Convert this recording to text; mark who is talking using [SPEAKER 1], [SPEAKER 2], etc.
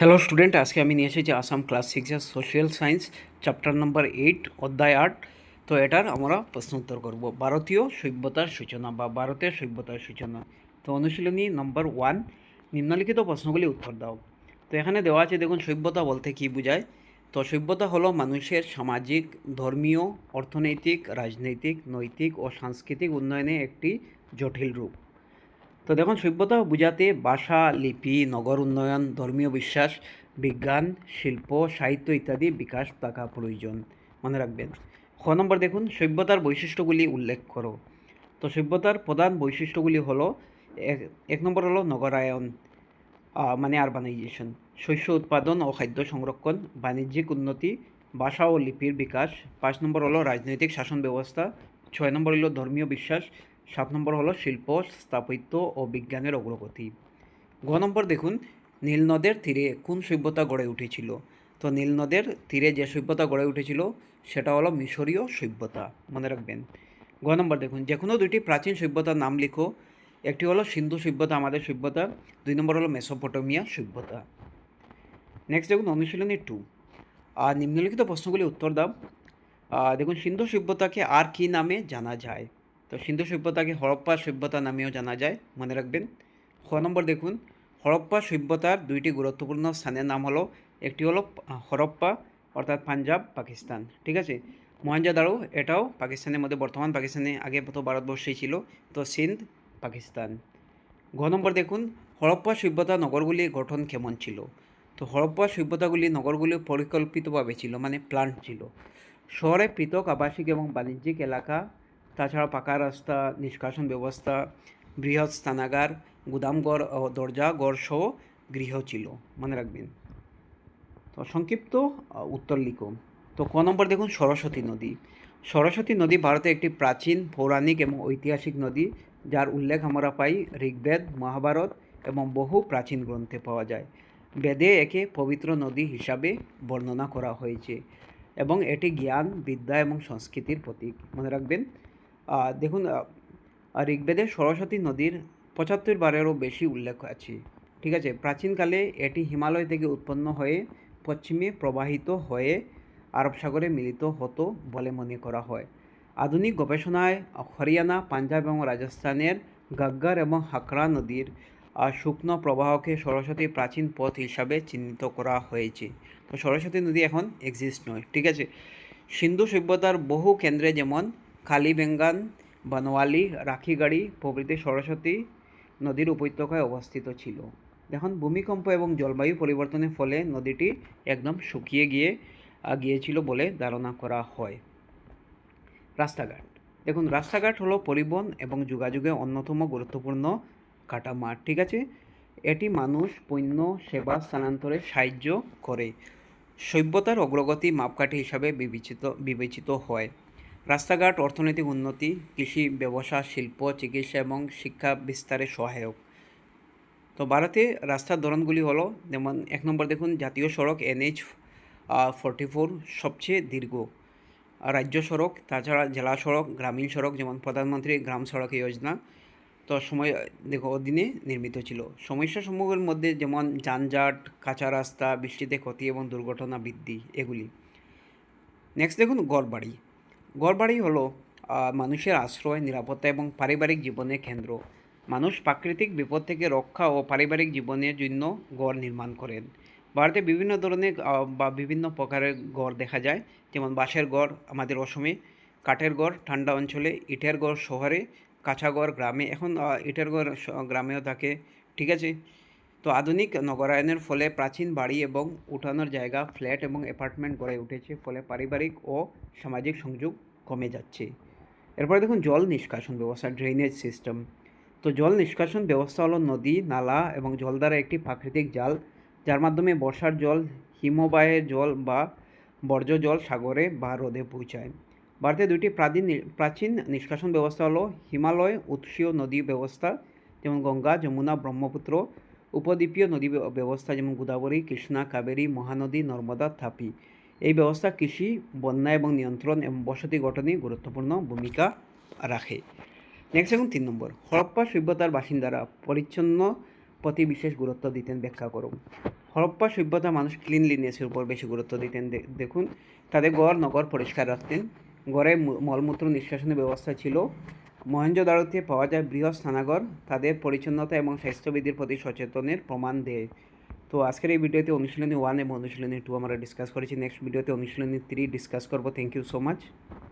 [SPEAKER 1] Hello student আজকে আমি নিয়ে এসেছি আসাম ক্লাস সিক্সের social science chapter number eight অধ্যায় আট। তো এটার আমরা প্রশ্ন উত্তর করব। ভারতীয় সভ্যতার সূচনা বা ভারতের সভ্যতার সূচনা। তো অনুশীলনী নম্বর ওয়ান নিম্নলিখিত প্রশ্নগুলি উত্তর দাও। তো এখানে দেওয়া আছে, দেখুন, সভ্যতা বলতে কী বোঝায়? তো সভ্যতা হলো মানুষের সামাজিক, ধর্মীয়, অর্থনৈতিক, রাজনৈতিক, নৈতিক ও সাংস্কৃতিক উন্নয়নে একটি জটিল রূপ। তো দেখুন, সভ্যতা বোঝাতে ভাষা, লিপি, নগর উন্নয়ন, ধর্মীয় বিশ্বাস, বিজ্ঞান, শিল্প, সাহিত্য ইত্যাদি বিকাশ থাকা প্রয়োজন। মনে রাখবেন। খ নম্বর দেখুন, সভ্যতার বৈশিষ্ট্যগুলি উল্লেখ করো। তো সভ্যতার প্রধান বৈশিষ্ট্যগুলি হলো, এক নম্বর হলো নগরায়ন মানে আরবানাইজেশন শস্য উৎপাদন ও খাদ্য সংরক্ষণ, বাণিজ্যিক উন্নতি, ভাষা ও লিপির বিকাশ। পাঁচ নম্বর হলো রাজনৈতিক শাসন ব্যবস্থা। ছয় নম্বর হলো ধর্মীয় বিশ্বাস। সাত নম্বর হলো শিল্প, স্থাপত্য ও বিজ্ঞানের অগ্রগতি। গ নম্বর দেখুন, নীল নদের তীরে কোন সভ্যতা গড়ে উঠেছিল? তো নীল নদের তীরে যে সভ্যতা গড়ে উঠেছিল, সেটা হলো মিশরীয় সভ্যতা। মনে রাখবেন। গ নম্বর দেখুন, যে কোনো দুইটি প্রাচীন সভ্যতার নাম লিখো। একটি হলো সিন্ধু সভ্যতা, আমাদের সভ্যতা। দুই নম্বর হলো মেসোপটেমিয়া সভ্যতা। নেক্সট দেখুন, অনুশীলনী টু আর নিম্নলিখিত প্রশ্নগুলি উত্তর দাও। দেখুন, সিন্ধু সভ্যতাকে আর কি নামে জানা যায়? তো সিন্ধু সভ্যতাকে হরপ্পা সভ্যতা নামেও জানা যায়, মনে রাখবেন। খ নম্বর দেখুন, হরপ্পা সভ্যতার দুইটি গুরুত্বপূর্ণ স্থানের নাম হলো, একটি হলো হরপ্পা, অর্থাৎ পাঞ্জাব, পাকিস্তান, ঠিক আছে? মহেঞ্জোদারো এটাও পাকিস্তানের মধ্যে, বর্তমান পাকিস্তানে আগে তো ভারতবর্ষেই ছিল, তো সিন্ধ, পাকিস্তান। ঘ নম্বর দেখুন, হরপ্পা সভ্যতা নগরগুলি গঠন কেমন ছিল? তো হরপ্পা সভ্যতাগুলি নগরগুলি পরিকল্পিতভাবে ছিল মানে প্ল্যান ছিল। শহরে পৃথক আবাসিক এবং বাণিজ্যিক এলাকা তাছাড়া পাকা রাস্তা, নিষ্কাশন ব্যবস্থা, বৃহৎ স্থানাগার, গুদামঘর, ও দরজা গড় সহ গৃহ ছিল। মনে রাখবেন। তো সংক্ষিপ্ত উত্তর লিখো। তো ক নম্বর দেখুন, সরস্বতী নদী। সরস্বতী নদী ভারতের একটি প্রাচীন, পৌরাণিক এবং ঐতিহাসিক নদী, যার উল্লেখ আমরা পাই ঋগ্বেদ, মহাভারত এবং বহু প্রাচীন গ্রন্থে পাওয়া যায়। বেদে একে পবিত্র নদী হিসাবে বর্ণনা করা হয়েছে এবং এটি জ্ঞান, বিদ্যা এবং সংস্কৃতির প্রতীক। মনে রাখবেন দেখুন আহ, ঋগ্বেদে সরস্বতী নদীর পঁচাত্তর বারেরও বেশি উল্লেখ আছে। ঠিক আছে প্রাচীনকালে এটি হিমালয় থেকে উৎপন্ন হয়ে পশ্চিমে প্রবাহিত হয়ে আরব সাগরে মিলিত হতো বলে মনে করা হয়। আধুনিক গবেষণায় হরিয়ানা পাঞ্জাব এবং রাজস্থানের গাগ্গার এবং হাকরা নদীর শুকনো প্রবাহকে সরস্বতী প্রাচীন পথ হিসাবে চিহ্নিত করা হয়েছে। তো সরস্বতী নদী এখন এক্সিস্ট নয়। ঠিক আছে সিন্ধু সভ্যতার বহু কেন্দ্রে যেমন কালীবেঙ্গান বনওয়ালি, রাখিগাড়ি, প্রভৃতি সরস্বতী নদীর উপত্যকায় অবস্থিত ছিল। দেখুন, ভূমিকম্প এবং জলবায়ু পরিবর্তনের ফলে নদীটি একদম শুকিয়ে গিয়ে গিয়েছিল বলে ধারণা করা হয়। রাস্তাঘাট। দেখুন, রাস্তাঘাট হলো পরিবহন এবং যোগাযোগের অন্যতম গুরুত্বপূর্ণ কাটামার ঠিক আছে? এটি মানুষ পণ্য, সেবা স্থানান্তরে সাহায্য করে। সভ্যতার অগ্রগতি মাপকাঠি হিসাবে বিবেচিত বিবেচিত হয়। রাস্তাঘাট, অর্থনৈতিক উন্নতি, কৃষি, ব্যবসা, শিল্প, চিকিৎসা এবং শিক্ষা বিস্তারে সহায়ক। তো ভারতে রাস্তার ধরনগুলি হলো, যেমন এক নম্বর দেখুন, জাতীয় সড়ক এনএইচ ফোরটি ফোর সবচেয়ে দীর্ঘ। রাজ্য সড়ক, তাছাড়া জেলা সড়ক, গ্রামীণ সড়ক, যেমন প্রধানমন্ত্রী গ্রাম সড়ক যোজনা, তো সময়, দেখো, অধীনে নির্মিত ছিল। সমস্যা সমূহের মধ্যে যেমন যানজট, কাঁচা রাস্তা, বৃষ্টিতে ক্ষতি এবং দুর্ঘটনা বৃদ্ধি, এগুলি। নেক্সট দেখুন গড়বাড়ি গড়বাড়ি হলো মানুষের আশ্রয়, নিরাপত্তা এবং পারিবারিক জীবনের কেন্দ্র। মানুষ প্রাকৃতিক বিপদ থেকে রক্ষা ও পারিবারিক জীবনের জন্য গড় নির্মাণ করেন। ভারতে বিভিন্ন ধরনের বা বিভিন্ন প্রকারের গড় দেখা যায়। যেমন বাঁশের গড় আমাদের অসমে, কাঠের গড় ঠান্ডা অঞ্চলে, ইটের গড় শহরে, কাঁচা গড় গ্রামে। এখন ইটের গড় গ্রামেও থাকে। ঠিক আছে? তো আধুনিক নগরায়নের ফলে প্রাচীন বাড়ি এবং উঠানোর জায়গা, ফ্ল্যাট এবং অ্যাপার্টমেন্ট গড়ে উঠেছে, ফলে পারিবারিক ও সামাজিক সংযোগ কমে যাচ্ছে। এরপরে দেখুন, জল নিষ্কাশন ব্যবস্থা ড্রেনেজ সিস্টেম তো জল নিষ্কাশন ব্যবস্থা হলো নদী, নালা এবং জল দ্বারা একটি প্রাকৃতিক জাল, যার মাধ্যমে বর্ষার জল, হিমবাহের জল বা বর্জ্য জল সাগরে বা হ্রদে পৌঁছায়। ভারতে দুটি প্রাচীন প্রাচীন নিষ্কাশন ব্যবস্থা হলো হিমালয় উৎসীয় নদী ব্যবস্থা, যেমন গঙ্গা, যমুনা, ব্রহ্মপুত্র উপদ্বীপীয় নদী ব্যবস্থা যেমন গোদাবরী, কৃষ্ণা, কাবেরী, মহানদী, নর্মদা, থাপি। এই ব্যবস্থা কৃষি, বন্যা এবং নিয়ন্ত্রণ এবং বসতি গঠনে গুরুত্বপূর্ণ ভূমিকা রাখে। নেক্সট এখন তিন নম্বর। হরপ্পা সভ্যতার বাসিন্দারা পরিচ্ছন্ন প্রতি বিশেষ গুরুত্ব দিতেন ব্যাখ্যা করুন। হরপ্পা সভ্যতা মানুষ ক্লিনলিনেসের উপর বেশি গুরুত্ব দিতেন দেখুন। তাদের গড়, নগর পরিষ্কার রাখতেন। গড়ে মলমূত্র নিষ্কাশনের ব্যবস্থা ছিল। মহেঞ্জোদারোতে পাওয়া যায় বৃহৎ স্নানাগর তাদের পরিচ্ছন্নতা এবং স্বাস্থ্যবিধির প্রতি সচেতনের প্রমাণ দেয়। তো আজকের এই ভিডিওতে অনুশীলনী ওয়ান এবং অনুশীলনী টু আমরা ডিসকাস করেছি। নেক্সট ভিডিওতে অনুশীলনী থ্রি ডিসকাস করব। Thank you so much